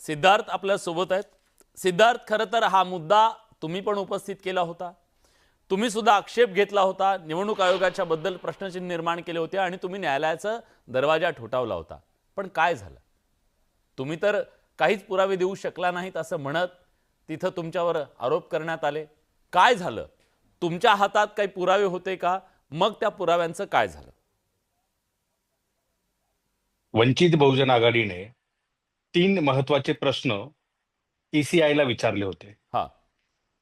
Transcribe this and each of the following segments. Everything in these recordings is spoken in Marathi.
सिद्धार्थ आपल्यासोबत आहेत. सिद्धार्थ खरं तर हा मुद्दा तुम्ही पण उपस्थित केला होता. तुम्ही सुद्धा आक्षेप घेतला होता. निवडणूक आयोगाच्या बद्दल प्रश्नचिन्ह निर्माण केले होते आणि तुम्ही न्यायालयाचा दरवाजा ठोठावला होता. पण काय झालं? तुम्ही तर काहीच पुरावे देऊ शकला नाहीत असं म्हणत तिथं तुमच्यावर आरोप करण्यात आले. काय झालं? तुमच्या हातात काही पुरावे होते का? मग त्या पुराव्यांचं काय झालं? वंचित बहुजन आघाडीने तीन महत्त्वाचे प्रश्न ईसीआयला विचारले होते. हा.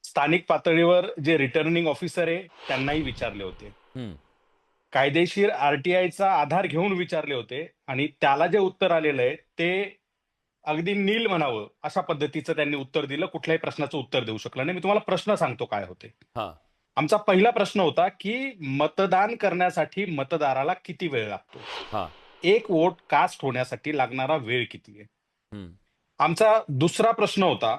स्थानिक पातळीवर जे रिटर्निंग ऑफिसर आहे त्यांनाही विचारले होते. कायदेशीर आरटीआयचा आधार घेऊन विचारले होते आणि त्याला जे उत्तर आलेलं आहे ते अगदी नील म्हणावं अशा पद्धतीचं त्यांनी उत्तर दिलं. कुठल्याही प्रश्नाचं उत्तर देऊ शकलं नाही. मी तुम्हाला प्रश्न सांगतो काय होते. आमचा पहिला प्रश्न होता की मतदान करण्यासाठी मतदाराला किती वेळ लागतो? एक वोट कास्ट होण्यासाठी लागणारा वेळ किती आहे? आमचा दुसरा प्रश्न होता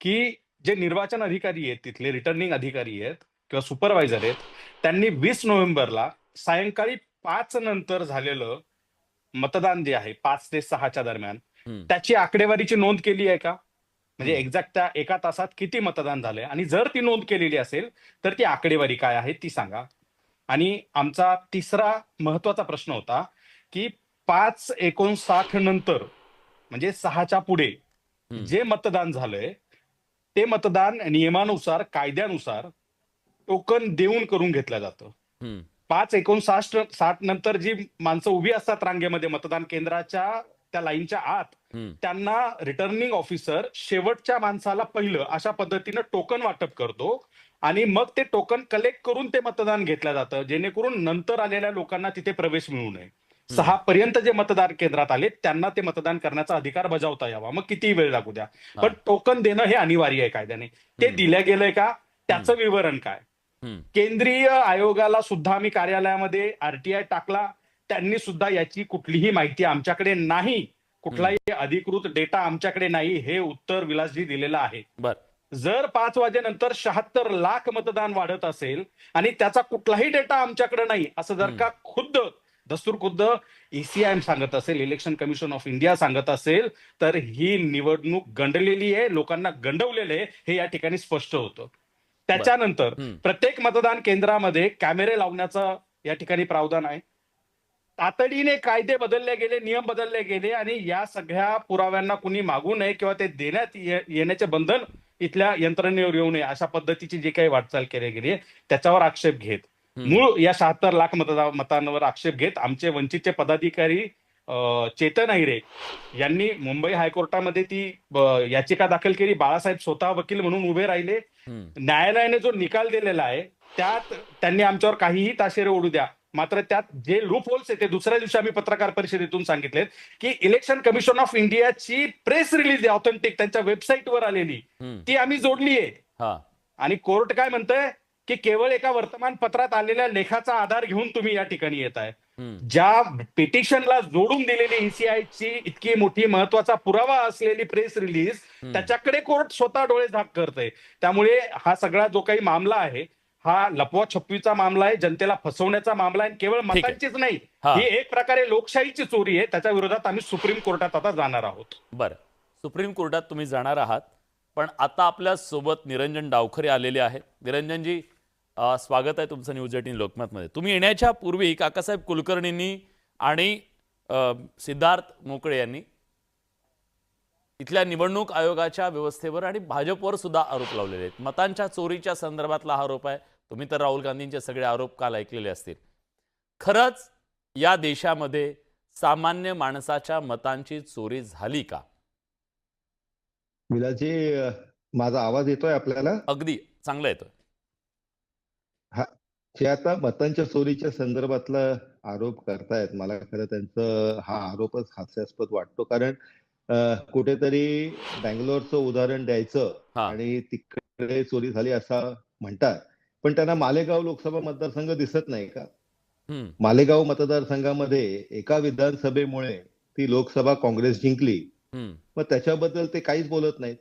की जे निर्वाचन अधिकारी आहेत तिथले रिटर्निंग अधिकारी आहेत किंवा सुपरवायझर आहेत त्यांनी वीस नोव्हेंबरला सायंकाळी पाच नंतर झालेलं मतदान जे आहे पाच ते सहाच्या दरम्यान. त्याची आकडेवारीची नोंद केली आहे का म्हणजे. एक्झॅक्ट त्या एका तासात किती मतदान झालंय आणि जर ती नोंद केलेली असेल तर ती आकडेवारी काय आहे ती सांगा आणि आमचा तिसरा महत्त्वाचा प्रश्न होता की पाच एकोणसाठ नंतर म्हणजे सहाच्या पुढे. जे मतदान झालंय ते मतदान नियमानुसार कायद्यानुसार टोकन देऊन करून घेतलं जातं पाच एकोणसाठ साठ नंतर जी माणसं उभी असतात रांगेमध्ये मतदान केंद्राच्या त्या लाईनच्या आत. त्यांना रिटर्निंग ऑफिसर शेवटच्या माणसाला पहिलं अशा पद्धतीनं टोकन वाटप करतो आणि मग ते टोकन कलेक्ट करून ते मतदान घेतलं जातं जेणेकरून नंतर आलेल्या लोकांना तिथे प्रवेश मिळू नये सहा पर्यंत जे मतदान केंद्रात आले त्यांना ते मतदान करण्याचा अधिकार बजावता यावा. मग कितीही वेळ लागू द्या. पण टोकन देणं हे अनिवार्य आहे कायद्याने. ते हम्म. दिलं गेलंय का? त्याचं विवरण काय. केंद्रीय आयोगाला सुद्धा आम्ही कार्यालयामध्ये आरटीआय टाकला. त्यांनी सुद्धा याची कुठलीही माहिती आमच्याकडे नाही. कुठलाही अधिकृत डेटा आमच्याकडे नाही. हे उत्तर विलासजी दिलेलं आहे. बर. जर पाच वाजेनंतर शहात्तर लाख मतदान वाढत असेल आणि त्याचा कुठलाही डेटा आमच्याकडे नाही असं जर. का खुद्द दस्तूर खुद्द ईसीआय सांगत असेल इलेक्शन कमिशन ऑफ इंडिया सांगत असेल तर ही निवडणूक गंडलेली आहे लोकांना गंडवलेलं आहे हे या ठिकाणी स्पष्ट होतं त्याच्यानंतर. प्रत्येक मतदान केंद्रामध्ये कॅमेरे लावण्याचं या ठिकाणी प्रावधान आहे तातडीने कायदे बदलले गेले नियम बदलले गेले आणि या सगळ्या पुराव्यांना कुणी मागू नये किंवा ते देण्यात येण्याचे बंधन इथल्या यंत्रणेवर येऊ नये अशा पद्धतीची जी काही वाटचाल केली गेली आहे त्याच्यावर आक्षेप घेत. मूळ या शहात्तर लाख मतदा मतांवर आक्षेप घेत आमचे वंचितचे पदाधिकारी चेतन अहिरे यांनी मुंबई हायकोर्टामध्ये ती याचिका दाखल केली. बाळासाहेब स्वतः वकील म्हणून उभे राहिले. न्यायालयाने जो निकाल दिलेला आहे त्यात त्यांनी आमच्यावर काहीही ताशेरे ओढू द्या. मात्र त्यात जे लूप होल्स आहे ते दुसऱ्या दिवशी आम्ही पत्रकार परिषदेतून सांगितलेत की इलेक्शन कमिशन ऑफ इंडियाची प्रेस रिलीज ऑथेंटिक त्यांच्या वेबसाईटवर आलेली. ती आम्ही जोडली आहे आणि कोर्ट काय म्हणतंय? की केवळ एका वर्तमानपत्रात आलेल्या लेखाचा आधार घेऊन तुम्ही या ठिकाणी येत आहे. ज्या पिटिशनला जोडून दिलेली ईसीआयची इतकी मोठी महत्त्वाचा पुरावा असलेली प्रेस रिलीज. त्याच्याकडे कोर्ट स्वतः डोळे झाक करतंय त्यामुळे हा सगळा जो काही मामला आहे हा लपवा छपवीचा मामला आहे जनतेला फसवण्याचा मामला आहे केवळ. मतांचीच नाही हा. एक प्रकारे लोकशाहीची चोरी आहे त्याच्या विरोधात आम्ही सुप्रीम कोर्टात आता जाणार आहोत बरं सुप्रीम कोर्टात तुम्ही जाणार आहात पण आता आपल्यासोबत निरंजन डावखरे आलेले आहेत निरंजनजी स्वागत आहे तुमचं न्यूज एटीन लोकमतमध्ये. तुम्ही येण्याच्या पूर्वी काकासाहेब कुलकर्णींनी आणि सिद्धार्थ मोकळे यांनी इथल्या निवडणूक आयोगाच्या व्यवस्थेवर आणि भाजपवर सुद्धा आरोप लावलेले आहेत. मतांच्या चोरीच्या संदर्भातला हा आरोप आहे. तुम्ही तर राहुल गांधींचे सगळे आरोप काल ऐकलेले असतील. खरंच या देशामध्ये सामान्य माणसाच्या मतांची चोरी झाली का? माझा आवाज येतोय आपल्याला? अगदी चांगलं जे आता मतांच्या चोरीच्या संदर्भातला आरोप करतायत. मला खरं त्यांचं हा आरोपच हास्यास्पद वाटतो. कारण कुठेतरी बँगलोरचं उदाहरण द्यायचं हा. आणि तिकडे चोरी झाली असं म्हणतात. पण त्यांना मालेगाव लोकसभा मतदारसंघ दिसत नाही का? मालेगाव मतदारसंघामध्ये एका विधानसभेमुळे ती लोकसभा काँग्रेस जिंकली. मग त्याच्याबद्दल ते काहीच बोलत नाहीत.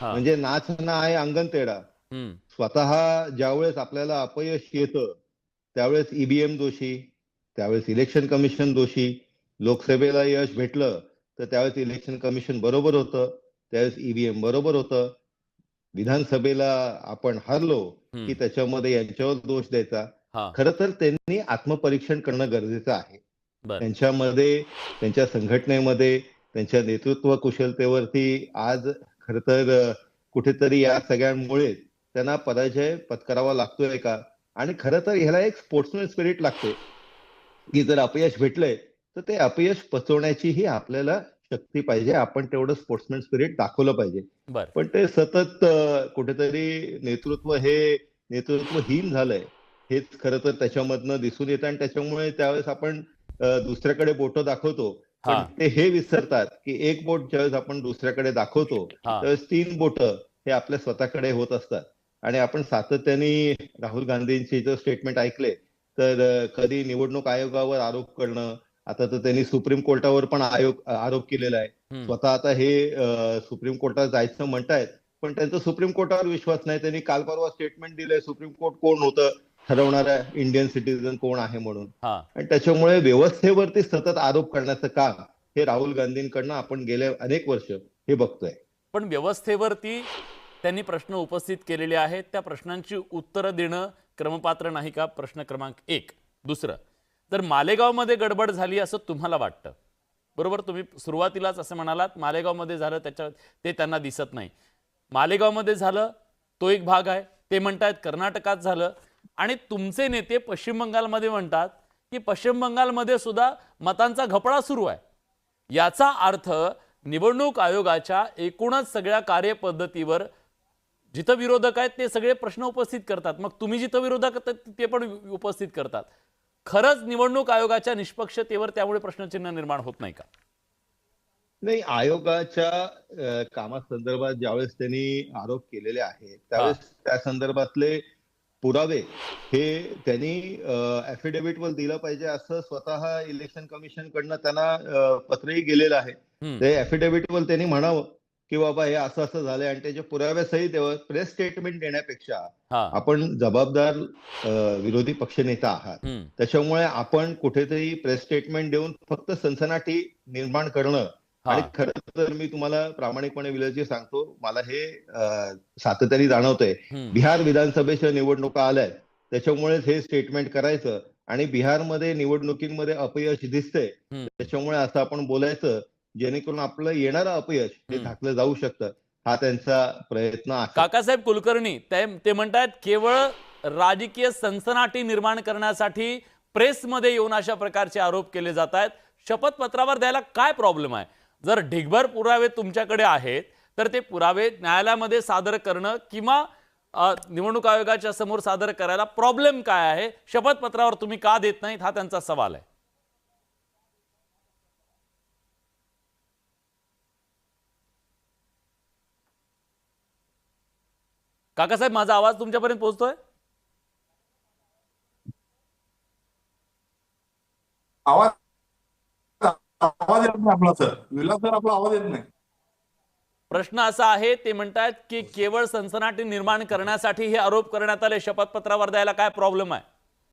हा, म्हणजे नाच ना आहे अंगण हम्म, स्वतः ज्यावेळेस आपल्याला अपयश येतं त्यावेळेस ईबीएम दोषी त्यावेळेस इलेक्शन कमिशन दोषी लोकसभेला यश भेटलं तर त्यावेळेस इलेक्शन कमिशन बरोबर होतं त्यावेळेस ईव्हीएम बरोबर होतं. विधानसभेला आपण हरलो. की त्याच्यामध्ये यांच्यावर दोष द्यायचा. खरं तर त्यांनी आत्मपरीक्षण करणं गरजेचं आहे. त्यांच्यामध्ये त्यांच्या संघटनेमध्ये त्यांच्या नेतृत्व कुशलतेवरती आज खर तर कुठेतरी या सगळ्यांमुळे त्यांना पराजय पत्करावा लागतोय का? आणि खरं तर ह्याला एक स्पोर्ट्समॅन स्पिरिट लागते. की जर अपयश भेटलंय तर ते अपयश पचवण्याचीही आपल्याला शक्ती पाहिजे. आपण तेवढं स्पोर्ट्समॅन स्पिरिट दाखवलं पाहिजे. पण ते सतत कुठेतरी नेतृत्व हे नेतृत्वहीन झालंय. हेच खरं तर त्याच्यामधनं दिसून येतं. आणि त्याच्यामुळे त्यावेळेस आपण दुसऱ्याकडे बोटं दाखवतो. पण ते हे विसरतात की एक बोट ज्यावेळेस आपण दुसऱ्याकडे दाखवतो त्यावेळेस तीन बोट हे आपल्या स्वतःकडे होत असतात. आणि आपण सातत्याने राहुल गांधींचे जर स्टेटमेंट ऐकले तर कधी निवडणूक आयोगावर आरोप करणं आता तर त्यांनी सुप्रीम कोर्टावर पण आयोग आरोप केलेला आहे. स्वतः आता हे सुप्रीम कोर्टात जायचं म्हणतायत पण त्यांचा सुप्रीम कोर्टावर विश्वास नाही. त्यांनी काल परवा स्टेटमेंट दिलंय सुप्रीम कोर्ट कोण होतं? ठरवणारा इंडियन सिटीजन कोण आहे म्हणून. आणि त्याच्यामुळे व्यवस्थेवरती सतत आरोप करण्याचं काम हे राहुल गांधींकडनं आपण गेल्या अनेक वर्ष हे बघतोय. पण व्यवस्थेवरती त्यांनी प्रश्न उपस्थित केलेले आहेत. त्या प्रश्नांची उत्तरं देणं क्रमपात्र नाही का? प्रश्न क्रमांक एक. दुसरं तर मालेगावमध्ये गडबड झाली असं तुम्हाला वाटतं बरोबर? तुम्ही सुरुवातीलाच असं म्हणालात मालेगावमध्ये झालं त्याच्या ते त्यांना दिसत नाही. मालेगावमध्ये झालं तो एक भाग आहे. ते म्हणतायत कर्नाटकात झालं. आणि तुमचे नेते पश्चिम बंगालमध्ये म्हणतात की पश्चिम बंगालमध्ये सुद्धा मतांचा घपळा सुरू आहे. याचा अर्थ निवडणूक आयोगाच्या एकूणच सगळ्या कार्यपद्धतीवर जिथं विरोधक आहेत ते सगळे प्रश्न उपस्थित करतात. मग तुम्ही जिथं विरोधक ते पण उपस्थित करतात. खरंच निवडणूक आयोगाच्या निष्पक्षतेवर त्यामुळे प्रश्नचिन्ह निर्माण होत नाही का? नाही आयोगाच्या कामासंदर्भात ज्यावेळेस त्यांनी आरोप केलेले आहेत त्यावेळेस त्या संदर्भातले पुरावे हे त्यांनी affidavit वर दिलं पाहिजे असं स्वतः इलेक्शन कमिशन कडनं त्यांना पत्रही गेलेलं आहे. ते affidavit वर त्यांनी म्हणावं की बाबा हे असं असं झालंय आणि त्याच्या पुराव्यासहित प्रेस स्टेटमेंट देण्यापेक्षा हा आपण जबाबदार विरोधी पक्षनेता आहात. त्याच्यामुळे आपण कुठेतरी प्रेस स्टेटमेंट देऊन फक्त सनसनाटी निर्माण करणं हा आणि खरं तर मी तुम्हाला प्रामाणिकपणे विलजी सांगतो मला हे सातत्याने जाणवतंय. बिहार विधानसभेच्या निवडणुका आल्यात त्याच्यामुळेच हे स्टेटमेंट करायचं आणि बिहारमध्ये निवडणुकीमध्ये अपयश दिसतंय. त्याच्यामुळे असं आपण बोलायचं जेणेकरून आपलं येणारं अपयश हे. झाकलं जाऊ शकतं. हा त्यांचा प्रयत्न आहे. काकासाहेब कुलकर्णी ते ते म्हणतायत केवळ राजकीय सनसनाटी निर्माण करण्यासाठी प्रेसमध्ये येऊन अशा प्रकारचे आरोप केले जात आहेत शपथपत्रावर द्यायला काय प्रॉब्लेम आहे? जर ढिगभर पुरावे तुमच्याकडे आहेत तर ते पुरावे न्यायालयामध्ये सादर करणं किंवा निवडणूक आयोगाच्या समोर सादर करायला प्रॉब्लेम काय आहे? शपथपत्रावर तुम्ही का देत नाहीत? हा त्यांचा सवाल आहे. काकासाहेब माझा आवाज तुमच्यापर्यंत पोहोचतोय? आवाज आवाज येत नाही आपला सर. विलास सर आपला आवाज येत नाही. प्रश्न असा आहे ते म्हणतायत की केवळ सनसनाटी निर्माण करण्यासाठी हे आरोप करण्यात आले. शपथपत्रावर द्यायला काय प्रॉब्लेम आहे?